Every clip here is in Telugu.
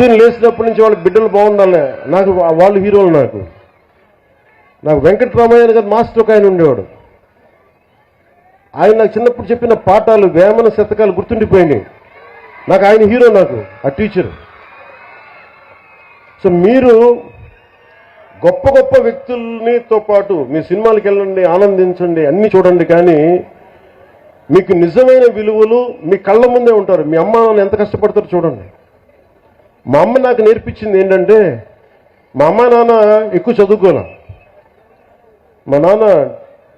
పొద్దున్న లేచినప్పటి నుంచి వాళ్ళ బిడ్డలు బాగుండాలి. నాకు వాళ్ళు హీరోలు నాకు. నాకు వెంకటరామయ్య గారు మాస్టర్ ఒక ఆయన ఉండేవాడు. ఆయన నాకు చిన్నప్పుడు చెప్పిన పాఠాలు వేమన శతకాలు గుర్తుండిపోయినాయి. నాకు ఆయన హీరో నాకు ఆ టీచర్ సో మీరు గొప్ప గొప్ప వ్యక్తులనితో పాటు మీ సినిమాలకు వెళ్ళండి ఆనందించండి అన్ని చూడండి కానీ మీకు నిజమైన విలువలు మీ కళ్ళ ముందే ఉంటారు. మీ అమ్మ నాన్న ఎంత కష్టపడతారో చూడండి. మా అమ్మ నాకు నేర్పించింది ఏంటంటే మా అమ్మ నాన్న ఎక్కువ చదువుకోలే మా నాన్న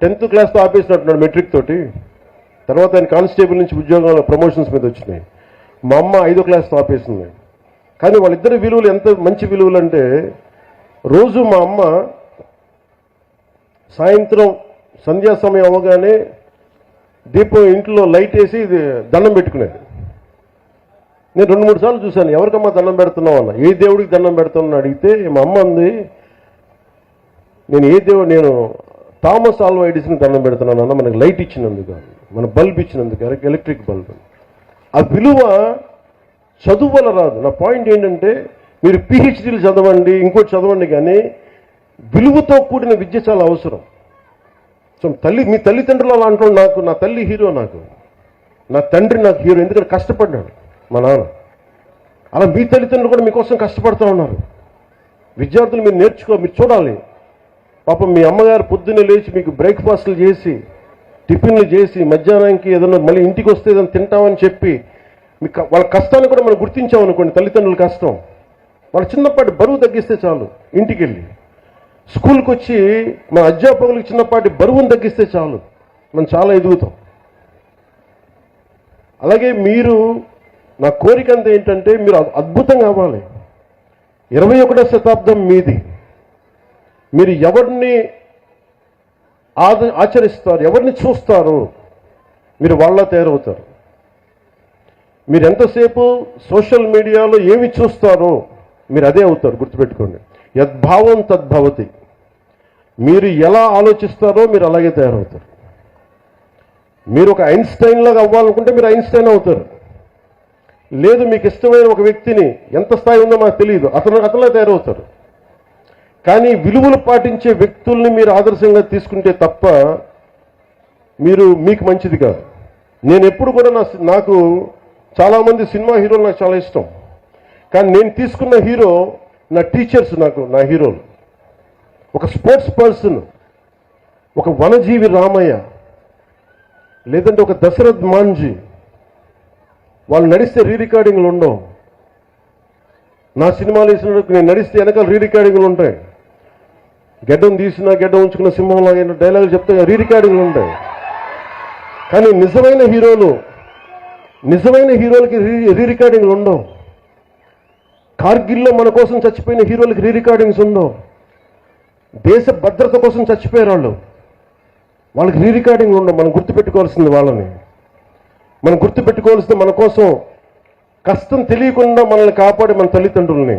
టెన్త్ క్లాస్తో ఆపేసినట్టున్నాడు మెట్రిక్ తోటి. తర్వాత ఆయన కానిస్టేబుల్ నుంచి ఉద్యోగాల ప్రమోషన్స్ మీద వచ్చినాయి. మా అమ్మ ఐదో క్లాస్తో ఆపేసింది. కానీ వాళ్ళిద్దరి విలువలు ఎంత మంచి విలువలు అంటే రోజు మా అమ్మ సాయంత్రం సంధ్యా సమయం అవ్వగానే దీపం ఇంట్లో లైట్ వేసి ఇది దండం పెట్టుకునేది. నేను రెండు మూడు సార్లు చూశాను. ఎవరికమ్మా దండం పెడుతున్నావు అన్న? ఏ దేవుడికి దండం పెడుతున్నావు అడిగితే మా అమ్మ అంది నేను ఏ దేవుడు నేను థామస్ ఆల్వా ఎడిసన్ దండం పెడుతున్నాను అన్న మనకి లైట్ ఇచ్చినందుకు మన బల్బ్ ఇచ్చినందుకు ఎలక్ట్రిక్ బల్బ్ ఆ విలువ చదువు వల్ల రాదు. నా పాయింట్ ఏంటంటే మీరు పిహెచ్డీలు చదవండి ఇంకోటి చదవండి కానీ విలువతో కూడిన విద్య చాలా అవసరం. సో తల్లి మీ తల్లిదండ్రులు అలా అంటున్నాడు నాకు నా తల్లి హీరో నాకు. నా తండ్రి నాకు హీరో ఎందుకంటే కష్టపడ్డాడు. మా నాన్న. అలా మీ తల్లిదండ్రులు కూడా మీకోసం కష్టపడుతూ ఉన్నారు. విద్యార్థులు మీరు నేర్చుకో మీరు చూడాలి. పాపం మీ అమ్మగారు పొద్దున్నే లేచి మీకు బ్రేక్ఫాస్ట్లు చేసి టిఫిన్లు చేసి మధ్యాహ్నానికి ఏదైనా మళ్ళీ ఇంటికి వస్తే ఏదైనా తింటామని చెప్పి మీకు వాళ్ళ కష్టాన్ని కూడా మనం గుర్తించామనుకోండి తల్లిదండ్రుల కష్టం. వాళ్ళ చిన్నపాటి బరువు తగ్గిస్తే చాలు ఇంటికి వెళ్ళి స్కూల్కి వచ్చి మన అధ్యాపకులకు చిన్నపాటి బరువును తగ్గిస్తే చాలు. మనం చాలా ఎదుగుతాం. అలాగే మీరు నా కోరిక అంతా ఏంటంటే మీరు అద్భుతంగా అవ్వాలి. ఇరవై ఒకటో శతాబ్దం మీది. మీరు ఎవరిని ఆద ఆచరిస్తారు ఎవరిని చూస్తారు మీరు వాళ్ళ తయారవుతారు. మీరు ఎంతసేపు సోషల్ మీడియాలో ఏమి చూస్తారో మీరు అదే అవుతారు గుర్తుపెట్టుకోండి. యద్భావం తద్భవతి. మీరు ఎలా ఆలోచిస్తారో మీరు అలాగే తయారవుతారు. మీరు ఒక ఐన్స్టైన్ లాగా అవ్వాలనుకుంటే మీరు ఐన్స్టైన్ అవుతారు. లేదు మీకు ఇష్టమైన ఒక వ్యక్తిని ఎంత స్థాయి ఉందో మాకు తెలియదు అతను అతనిలా తయారవుతారు. కానీ విలువలు పాటించే వ్యక్తుల్ని మీరు ఆదర్శంగా తీసుకుంటే తప్ప మీరు మీకు మంచిది కాదు. నేను ఎప్పుడు కూడా నా నాకు చాలామంది సినిమా హీరోలు నాకు చాలా ఇష్టం. కానీ నేను తీసుకున్న హీరో నా టీచర్స్ నాకు నా హీరోలు. ఒక స్పోర్ట్స్ పర్సన్ ఒక వనజీవి రామయ్య లేదంటే ఒక దశరథ్ మాంజీ వాళ్ళు నడిస్తే రీ రికార్డింగ్లు ఉండవు. నా సినిమాలు వేసినప్పుడు నేను నడిస్తే వెనకాల రీ రికార్డింగ్లు ఉంటాయి. గడ్డం తీసిన గడ్డం ఉంచుకున్న సింహం లాగా డైలాగులు చెప్తే రీ రికార్డింగ్లు ఉంటాయి. కానీ నిజమైన హీరోలు నిజమైన హీరోలకి రీ రీ రికార్డింగ్లు ఉండవు. కార్గిల్లో మన కోసం చచ్చిపోయిన హీరోలకి రీ రికార్డింగ్స్ ఉండవు. దేశ భద్రత కోసం చచ్చిపోయారు వాళ్ళు వాళ్ళకి రీ రికార్డింగ్ ఉండవు. మనం గుర్తుపెట్టుకోవాల్సింది వాళ్ళని. మనం గుర్తుపెట్టుకోవాల్సింది మన కోసం కష్టం తెలియకుండా మనల్ని కాపాడే మన తల్లిదండ్రుల్ని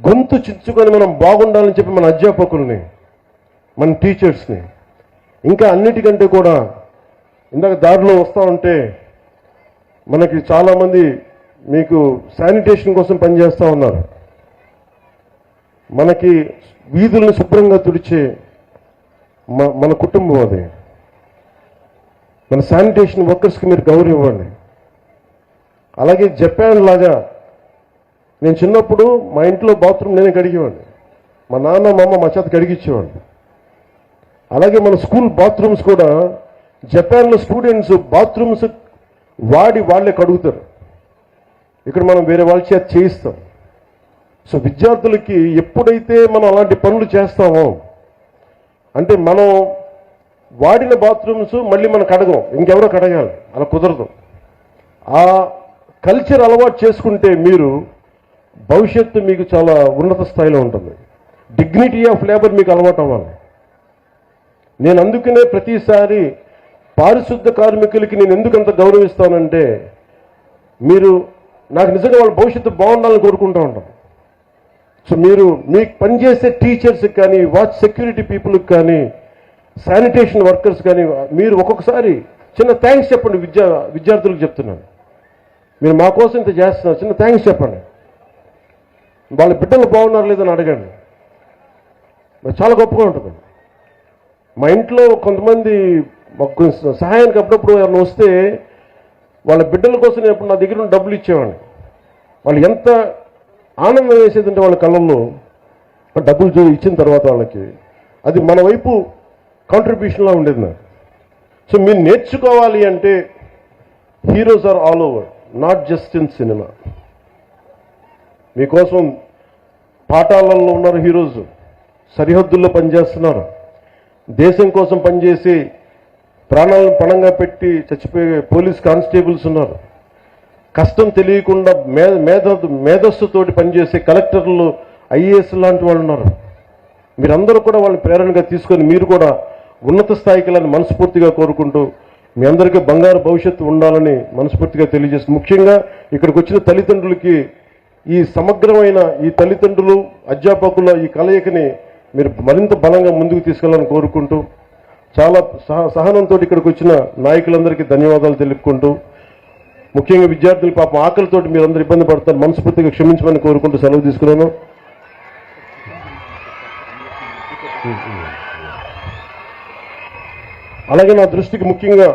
గొంతు చించుకొని మనం బాగుండాలని చెప్పి మన అధ్యాపకుల్ని మన టీచర్స్ని. ఇంకా అన్నిటికంటే కూడా ఇందాక దారిలో వస్తూ ఉంటే మనకి చాలామంది మీకు శానిటేషన్ కోసం పనిచేస్తూ ఉన్నారు. మనకి వీధులను శుభ్రంగా తుడిచే మన కుటుంబం అది. మన శానిటేషన్ వర్కర్స్కి మీరు గౌరవం ఇవ్వండి. అలాగే జపాన్ లాగా నేను చిన్నప్పుడు మా ఇంట్లో బాత్రూమ్ నేనే కడిగేవాడిని. మా నాన్న మా అమ్మ మా చేత కడిగిచ్చేవాడిని. అలాగే మన స్కూల్ బాత్రూమ్స్ కూడా జపాన్లో స్టూడెంట్స్ బాత్రూమ్స్ వాడి వాళ్ళే కడుగుతారు. ఇక్కడ మనం వేరే వాళ్ళ చేత చేయిస్తాం. సో విద్యార్థులకి ఎప్పుడైతే మనం అలాంటి పనులు చేస్తామో అంటే మనం వాడిన బాత్రూమ్స్ మళ్ళీ మనం కడగం. ఇంకెవరో కడగాలి. అలా కుదరదు. ఆ కల్చర్ అలవాటు చేసుకుంటే మీరు భవిష్యత్తు మీకు చాలా ఉన్నత స్థాయిలో ఉంటుంది. డిగ్నిటీ ఆఫ్ లేబర్ మీకు అలవాటు అవ్వాలి. నేను అందుకనే ప్రతిసారి పారిశుద్ధ కార్మికులకి నేను ఎందుకు అంత గౌరవిస్తానంటే మీరు నాకు నిజంగా వాళ్ళ భవిష్యత్తు బాగుండాలని కోరుకుంటూ ఉంటాం. సో మీరు మీకు పనిచేసే టీచర్స్కి కానీ వాచ్ సెక్యూరిటీ పీపుల్కి కానీ శానిటేషన్ వర్కర్స్ కానీ మీరు ఒక్కొక్కసారి చిన్న థ్యాంక్స్ చెప్పండి విద్యా విద్యార్థులకు చెప్తున్నాను. మీరు మా కోసం ఇంత చేస్తున్నారు చిన్న థ్యాంక్స్ చెప్పండి. వాళ్ళ బిడ్డలు బాగున్నారు లేదని అడగండి. మరి చాలా గొప్పగా ఉంటుంది. మా ఇంట్లో కొంతమంది మాకు సహాయానికి అప్పుడప్పుడు ఎవరైనా వస్తే వాళ్ళ బిడ్డల కోసం నేను ఎప్పుడు నా దగ్గర డబ్బులు ఇచ్చేవాడిని. వాళ్ళు ఎంత ఆనందం వేసేదంటే వాళ్ళ కళ్ళల్లో డబ్బులు చూ ఇచ్చిన తర్వాత వాళ్ళకి. అది మన వైపు కాంట్రిబ్యూషన్లా ఉండేది నాకు. సో మీరు నేర్చుకోవాలి అంటే heroes are all over not just in cinema మీకోసం పాఠాలలో ఉన్నారు హీరోస్ సరిహద్దుల్లో పనిచేస్తున్నారు. దేశం కోసం పనిచేసి ప్రాణాలను పణంగా పెట్టి చచ్చిపోయే పోలీస్ కానిస్టేబుల్స్ ఉన్నారు. కష్టం తెలియకుండా మే మేధ మేధస్సుతోటి పనిచేసే కలెక్టర్లు ఐఏఎస్ లాంటి వాళ్ళు ఉన్నారు. మీరందరూ కూడా వాళ్ళని ప్రేరణగా తీసుకొని మీరు కూడా ఉన్నత స్థాయికి మనస్ఫూర్తిగా కోరుకుంటూ మీ అందరికీ బంగారు భవిష్యత్తు ఉండాలని మనస్ఫూర్తిగా తెలియజేస్తుంది ముఖ్యంగా ఇక్కడికి వచ్చిన తల్లిదండ్రులకి ఈ సమగ్రమైన ఈ తల్లిదండ్రులు అధ్యాపకుల ఈ కలయికని మీరు మరింత బలంగా ముందుకు తీసుకెళ్ళాలని కోరుకుంటూ చాలా సహ సహనంతో ఇక్కడికి వచ్చిన నాయకులందరికీ ధన్యవాదాలు తెలుపుకుంటూ ముఖ్యంగా విద్యార్థులు పాపం ఆకలితోటి మీరు ఇబ్బంది పడతారు మనస్ఫూర్తిగా క్షమించమని కోరుకుంటూ సెలవు తీసుకున్నాను. అలాగే నా దృష్టికి ముఖ్యంగా